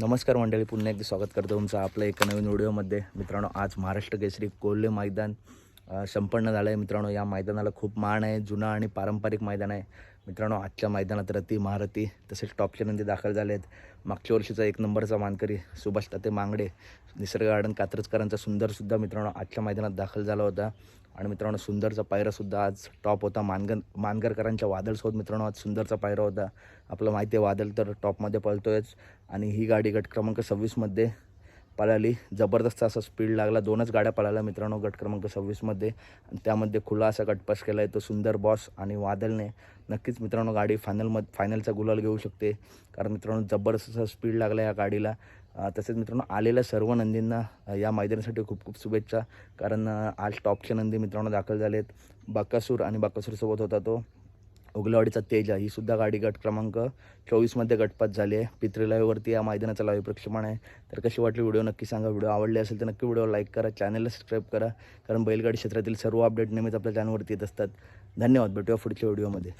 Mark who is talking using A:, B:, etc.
A: नमस्कार मंडळी पुन्हा एकदा स्वागत करतो तुमचं आपल्या एका नवीन व्हिडिओमध्ये. मित्रांनो आज महाराष्ट्र केसरी कोल्हे मैदान संपन्न झालं आहे मित्रांनो या मैदानाला खूप मान आहे जुना आणि पारंपरिक मैदान आहे. मित्रांनो आजच्या मैदानात रती महारथी तसेच टॉपचे नंदी दाखल झाले आहेत. मागच्या वर्षीचा एक नंबरचा मानकरी सुभाष ताते मांगडे निसर्ग गार्डन कात्रजकरांचा सुंदरसुद्धा मित्रांनो आजच्या मैदानात दाखल झाला होता. आणि मित्रांनो सुंदरचा पायरासुद्धा आज टॉप होता. मानगर मानगरकरांच्या वादळसोबत मित्रांनो आज सुंदरचा पायरा होता. आपलं माहिती आहे वादळ तर टॉपमध्ये पळतोयच. आणि ही गाडी गट क्रमांक सव्वीसमध्ये पळाली. जबरदस्त असा स्पीड लागला. दोनच गाड्या पळाल्या मित्रांनो गट क्रमांक सव्वीसमध्ये आणि त्यामध्ये खुला असा गटपास केला आहे तो सुंदर बॉस आणि वादलने नक्कीच मित्रांनो गाडी फायनलमध्ये फायनलचा गुलाल घेऊ शकते. कारण मित्रांनो जबरदस्त असा स्पीड लागला या गाडीला. तसेच मित्रांनो आलेल्या सर्व नंदींना या मैदानासाठी खूप खूप शुभेच्छा. कारण आज टॉपचे नंदी मित्रांनो दाखल झालेत. बाकासूर आणि बाकासूरसोबत होता तो. उगलवाडीचा तेजा ही सुद्धा गाडी गट क्रमांक चोवीसमध्ये गटपात झाली आहे. पित्री लाईव्हवरती या मैदानाचं लाईव्ह प्रक्षेपण आहे. तर कशी वाटली व्हिडिओ नक्की सांगा. व्हिडिओ आवडले असेल तर नक्की व्हिडिओ लाईक करा चॅनलला सबस्क्राईब करा. कारण बैलगाडी क्षेत्रातील सर्व अपडेट नेहमीच आपल्या चॅनलवरती येत असतात. धन्यवाद. भेटूया पुढच्या व्हिडिओमध्ये.